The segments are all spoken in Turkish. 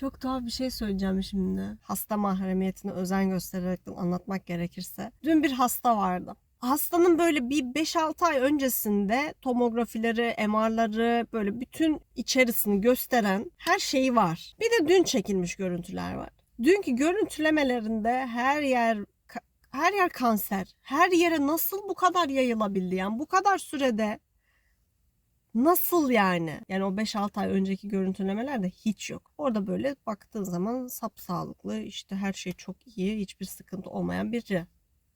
Çok tuhaf bir şey söyleyeceğim şimdi. Hasta mahremiyetine özen göstererek anlatmak gerekirse. Dün bir hasta vardı. Hastanın böyle bir 5-6 ay öncesinde tomografileri, MR'ları böyle bütün içerisini gösteren her şeyi var. Bir de dün çekilmiş görüntüler var. Dünkü görüntülemelerinde her yer her yer kanser. Her yere nasıl bu kadar yayılabildi yani bu kadar sürede Nasıl yani? Yani o 5-6 ay önceki görüntülemelerde hiç yok. Orada böyle baktığın zaman sapsağlıklı işte her şey çok iyi hiçbir sıkıntı olmayan biri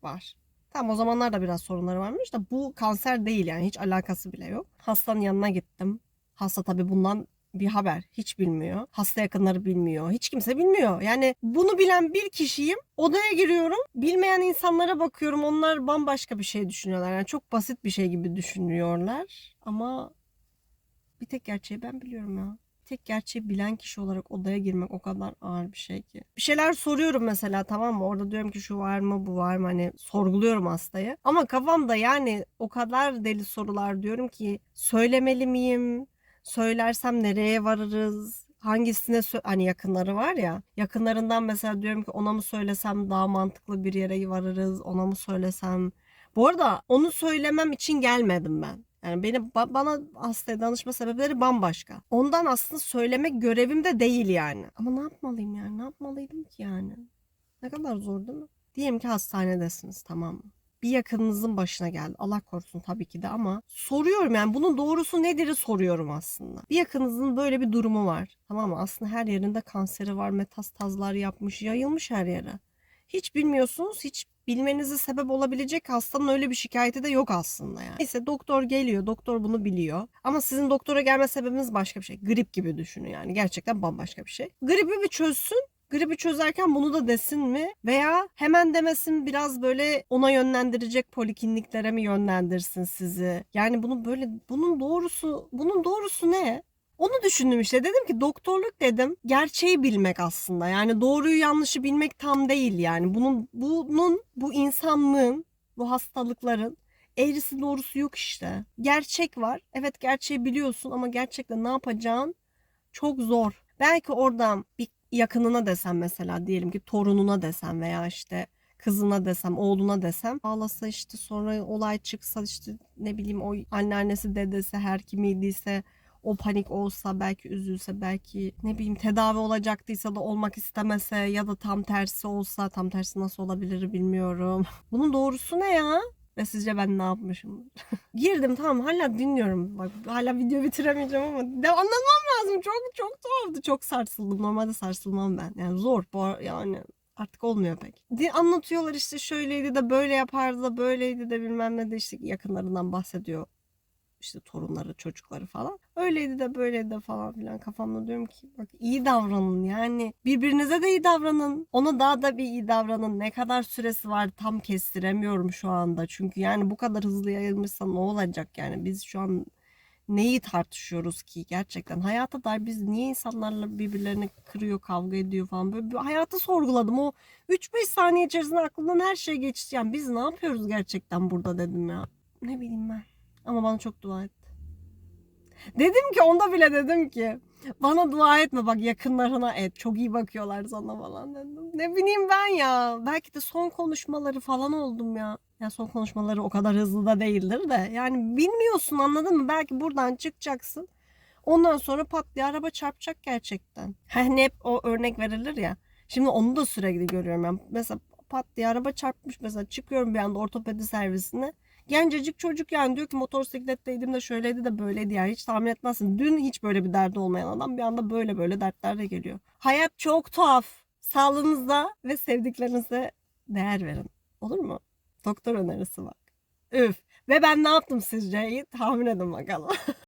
var. Tamam o zamanlar da biraz sorunları varmış da bu kanser değil yani hiç alakası bile yok. Hastanın yanına gittim. Hasta tabii bundan bir haber hiç bilmiyor. Hasta yakınları bilmiyor. Hiç kimse bilmiyor. Yani bunu bilen bir kişiyim. Odaya giriyorum. Bilmeyen insanlara bakıyorum. Onlar bambaşka bir şey düşünüyorlar. Yani çok basit bir şey gibi düşünüyorlar. Ama bir tek gerçeği ben biliyorum ya. Tek gerçeği bilen kişi olarak odaya girmek o kadar ağır bir şey ki. Bir şeyler soruyorum mesela tamam mı? Orada diyorum ki şu var mı bu var mı? Hani sorguluyorum hastayı. Ama kafamda yani o kadar deli sorular diyorum ki söylemeli miyim? Söylersem nereye varırız? Hangisine hani yakınları var ya yakınlarından mesela diyorum ki ona mı söylesem daha mantıklı bir yere varırız ona mı söylesem bu arada onu söylemem için gelmedim ben yani benim ba- bana hastaya danışma sebepleri bambaşka. Ondan aslında söylemek görevim de değil yani. Ama ne yapmalıyım yani? Ne yapmalıydım ki yani? Ne kadar zor değil mi? Diyelim ki hastanedesiniz tamam mı? Bir yakınınızın başına geldi. Allah korusun tabii ki de ama soruyorum yani bunun doğrusu nedir soruyorum aslında. Bir yakınınızın böyle bir durumu var. Tamam mı? Aslında her yerinde kanseri var, metastazlar yapmış, yayılmış her yere. Hiç bilmiyorsunuz, hiç bilmenize sebep olabilecek hastanın öyle bir şikayeti de yok aslında yani. Neyse doktor geliyor, doktor bunu biliyor. Ama sizin doktora gelme sebebiniz başka bir şey. Grip gibi düşünün yani. Gerçekten bambaşka bir şey. Gribi bir çözsün. Gribi çözerken bunu da desin mi? Veya hemen demesin biraz böyle ona yönlendirecek polikliniklere mi yönlendirsin sizi? Yani bunu böyle bunun doğrusu bunun doğrusu ne? Onu düşündüm işte. Dedim ki doktorluk dedim gerçeği bilmek aslında. Yani doğruyu yanlışı bilmek tam değil yani. Bunun bunun bu insanlığın, bu hastalıkların eğrisi doğrusu yok işte. Gerçek var. Evet gerçeği biliyorsun ama gerçekten ne yapacağın çok zor. Belki oradan bir yakınına desem mesela diyelim ki torununa desem veya işte kızına desem, oğluna desem ağlasa işte sonra olay çıksa işte ne bileyim o anneannesi dedesi her kimiydiyse o panik olsa belki üzülse belki ne bileyim tedavi olacaktıysa da olmak istemese ya da tam tersi olsa tam tersi nasıl olabilir bilmiyorum. Bunun doğrusu ne ya? Ve sizce ben ne yapmışım? Girdim tamam hala dinliyorum. Bak hala video bitiremeyeceğim ama de anlatmam lazım. Çok çok tuhaftı. Çok sarsıldım. Normalde sarsılmam ben. Yani zor bu yani artık olmuyor pek. Di- Anlatıyorlar işte şöyleydi de böyle yapardı da böyleydi de bilmem ne de işte yakınlarından bahsediyor işte torunları, çocukları falan. Öyleydi de böyleydi de falan filan kafamda diyorum ki bak iyi davranın yani birbirinize de iyi davranın. Ona daha da bir iyi davranın. Ne kadar süresi var tam kestiremiyorum şu anda. Çünkü yani bu kadar hızlı yayılmışsa ne olacak yani biz şu an neyi tartışıyoruz ki gerçekten hayata dair biz niye insanlarla birbirlerini kırıyor kavga ediyor falan böyle bir hayatı sorguladım o 3-5 saniye içerisinde aklımdan her şey geçti yani biz ne yapıyoruz gerçekten burada dedim ya ne bileyim ben ama bana çok dua etti. Dedim ki onda bile dedim ki bana dua etme bak yakınlarına et. Çok iyi bakıyorlar sana falan dedim. Ne bileyim ben ya. Belki de son konuşmaları falan oldum ya. Ya son konuşmaları o kadar hızlı da değildir de. Yani bilmiyorsun anladın mı? Belki buradan çıkacaksın. Ondan sonra pat diye araba çarpacak gerçekten. Hani hep o örnek verilir ya. Şimdi onu da sürekli görüyorum. Yani mesela pat diye araba çarpmış mesela çıkıyorum bir anda ortopedi servisine. Gencecik çocuk yani diyor ki motosikletteydim de şöyleydi de böyleydi yani hiç tahmin etmezsin. Dün hiç böyle bir derdi olmayan adam bir anda böyle böyle dertlerle geliyor. Hayat çok tuhaf. Sağlığınıza ve sevdiklerinize değer verin. Olur mu? Doktor önerisi bak. Üf. Ve ben ne yaptım sizce? İyi, tahmin edin bakalım.